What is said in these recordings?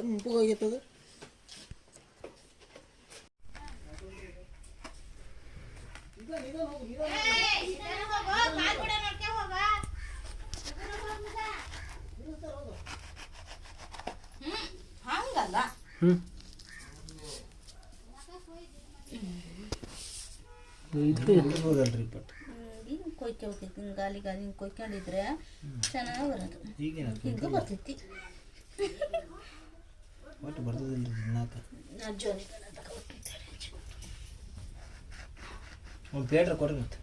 ಕೆಂಪಗೆ ಆಗೈತದ ಹಂಗಲ್ಲ ಹ್ಞೂ ಹಿಂಗೆ ಹಿಂಗೆ ಗಾಲಿ ಗಾಲಿ ಹಿಂಗೆ ಕೊಯ್ಕೊಂಡಿದ್ರೆ ಚೆನ್ನಾಗಿ ಬರೋದು. ಹಿಂಗೆ ಬರ್ತೈತಿ. ಒಟ್ಟು ಬರ್ತದಲ್ರಿ ತಿನ್ನಾಕ? ಒಂದು ಪ್ಲೇಟ್ರ ಕೊಡ್ರಿ ಮತ್ತೆ.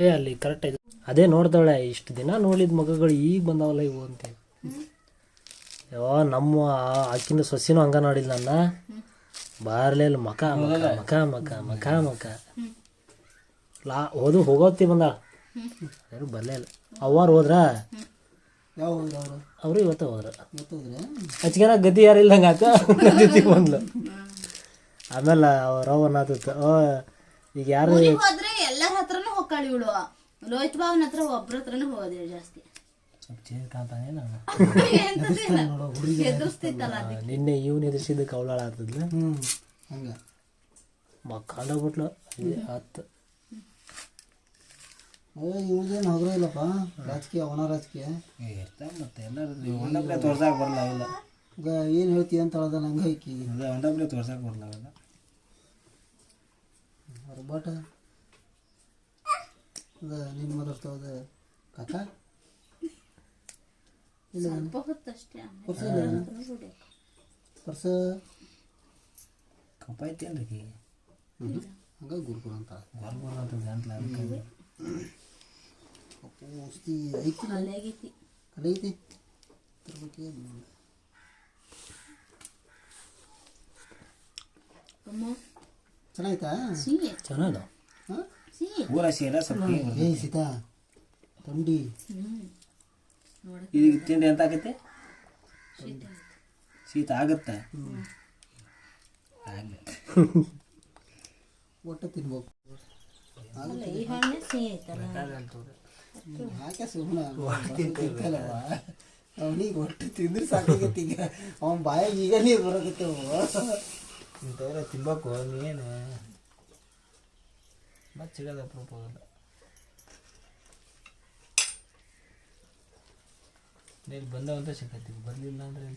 ಏ ಅಲ್ಲಿ ಕರೆಕ್ಟ್ ಆಯ್ತು ಅದೇ ನೋಡ್ದವಳೆ ಇಷ್ಟು ದಿನ ನೋಡಿದ ಮಗಗಳು ಈಗ ಬಂದಾವಲ್ಲ ಇವು ಅಂತ ಯೋ ನಮ್ಮ ಆ- ಆಕಿನ ಸೊಸಿನೂ ಹಂಗ ನೋಡಿಲ್ಲ ನನ್ನ ಬಾರ್ಲೇ ಮಕ ಮಕ ಮಕ ಮಕ ಮಕ ಮಕ. ಲಾ ಓದು ಹೋಗೋತಿ ಬಂದಾಳ ಯಾರು ಬರಲೇ ಇಲ್ಲ. ಅವ್ವಾರು ಹೋದ್ರ? ಯಾವ ಹೋದ್ರು ಅವರು? ಅವರು ಇವತ್ತು ಹೋದ್ರ. ಹಚ್ಕನ ಗತಿ ಯಾರು ಆತು? ಗತಿ ಬಂದ್ಲು. ಆಮೇಲೆ ಅವ ನಾತತ್ತ ಓ ಈಗ ಯಾರು ಹೋದ್ರೆ ಎಲ್ಲರ ಹತ್ರನೂ ಹೋಗ್ಕಾಳಿ ಇವಳು. ಲೋಹಿತ್ ಬಾವನ ಹತ್ರ ಒಬ್ರ ಹತ್ರನೂ ಹೋಗೋದಿಲ್ಲ ಜಾಸ್ತಿ. ನಿನ್ನೆ ಇವ್ನು ಎದುರಿಸಿದ್ದಕ್ಕೆ ಅವಳಾಳ ಆಗ್ತದ್ಲ ಹ್ಞೂ ಹಂಗೆ ಬಿಟ್ಲು. ಹತ್ತು ಅಯ್ಯೋ ಇವ್ರದೇನು ಹೋಗ್ರೂ ಇಲ್ಲಪ್ಪ. ರಾಜಕೀಯ ಒಣ ರಾಜಕೀಯ. ಇರ್ತಾವೆ ಮತ್ತೆ ಎಲ್ಲರೂ ಹೊಂಡಪ್ಲೆ ತೋರ್ಸಕ್ಕೆ ಬರಲ್ಲ ಇಲ್ಲ? ಈಗ ಏನು ಹೇಳ್ತೀಯ ಅಂತ ಹೇಳ್ದ ನಂಗೆ ಐಕಿ ಅದೇ ಹೊಂಡಪ್ಲೆ ತೋರ್ಸಕ್ಕೆ ಬರಲ್ಲ ಅವೆಲ್ಲ ಬಟ್ ಅದ ನಿಮ್ಮ ಮಾತಾಡ್ತಾವ ಕಾಕ ಇಲ್ಲ. ಪರ್ಸ ಪರ್ಸ ಕಪ್ಪ ಐತೇನ್ರಿ ಹಂಗ ಗುರುಗುರು ಅಂತ. ಗುರುಗುರು ಅಂತ ಗಂಟ್ಲ ಅದಕ್ಕೆ. ಔಷಧಿ ಐತಿ ಅಲ್ಲೇಗೈತಿ ಕಡೆ ಐತಿ ತರ್ಬೇಕೇ ಅಮ್ಮ ಚೆನ್ನಾಯ್ತಾ ಸಿಹಿ ಹಾಂ? ಸಿಹಿ ಊರ ಸೇರ ಸ್ವಲ್ಪ ಏ ಸೀತಾ ತಂಡಿ. ಅಂತ ಆಗತ್ತೆ? ಶೀತ ಆಗುತ್ತೆ? ಒಟ್ಟು ತಿನ್ಬೇಕು. ಅಲ್ಲ ಈ ಹಣ್ಣೆ ಸಿಹಿ ಐತಲ್ಲ ಯಾಕೆ ಸುಮ್ಮನೆ ಅವನಿಗೆ ಒಟ್ಟು ತಿಂದ್ರೆ ಸಾಕಾಗತ್ತೆ ಈಗ. ಅವನ ಬಾಯಾಗ ಈಗ ನೀರು ಬರಕತ್ತೆ ಇಂಥವ್ರ ತಿನ್ಬೇಕು ನೀನು ಮತ್ತೆ ಸಿಗೋದ ಅಪ್ರೂಪ ಆಗಲ್ಲ ನೀನು ಬಂದವಂತ ಬರಲಿಲ್ಲ ಅಂದ್ರೆ